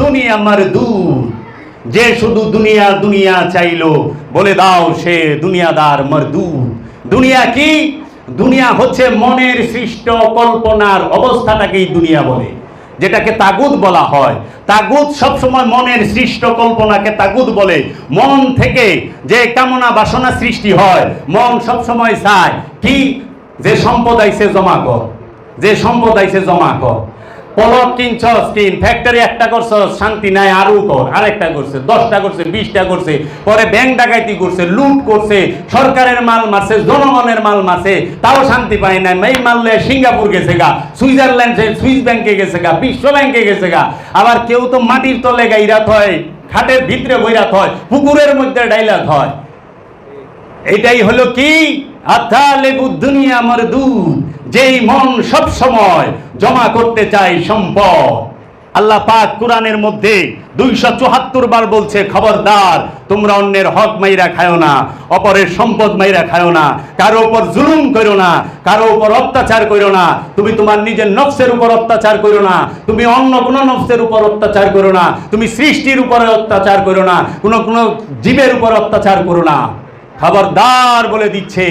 দুনিয়া মারদুদ। যে শুধু দুনিয়া দুনিয়া চাইলো, বলে দাও সে দুনিয়াদার মরদুদ। দুনিয়া কি? দুনিয়া হচ্ছে মনের সৃষ্ট কল্পনার অবস্থাটাকেই দুনিয়া বলে, যেটাকে তাগুদ বলা হয়। তাগুদ সবসময় মনের সৃষ্ট কল্পনাকে তাগুদ বলে। মন থেকে যে কামনা বাসনা সৃষ্টি হয়, মন সবসময় চায়, কি? যে সম্পদ আইসে জমা কর, যে সম্পদ আইসে জমা কর। ফ্যাক্টরি একটা শান্তি নাই আরও কর। আরেকটা করছে, দশটা করছে, বিশটা করছে, পরে ব্যাংক ডাকাইতি করছে, লুট করছে, সরকারের মাল মারছে, জনগণের মাল মারছে, তাও শান্তি পায় না এই মারলে সিঙ্গাপুর গেছে গা, সুইজারল্যান্ড সুইস ব্যাংকে গেছে গা, বিশ্ব ব্যাংকে গেছে গা। আবার কেউ তো মাটির তলে গাইরাত হয়, খাটের ভিতরে বইরাত হয়, পুকুরের মধ্যে ডাইলাত হয়। এটাই হলো কি? দুনিয়া মরদুদ যেই মন সব সময় জমা করতে চায় সম্পদ। আল্লাহ পাক কোরআনের মধ্যে দুইশো চুহাত্তর বার বলছে, খবরদার, তোমরা অন্যের হক মাইরা খায়ো না, অপরের সম্পদ মাইরা খায়ো না, কারও উপর জুলুম করো না, কারও উপর অত্যাচার করো না, তুমি তোমার নিজের নফসের উপর অত্যাচার করো না, তুমি অন্য কোনো নফসের উপর অত্যাচার করো না, তুমি সৃষ্টির উপরে অত্যাচার করো না, কোনো কোনো জীবের উপর অত্যাচার করো না। খবরদার বলে দিচ্ছে।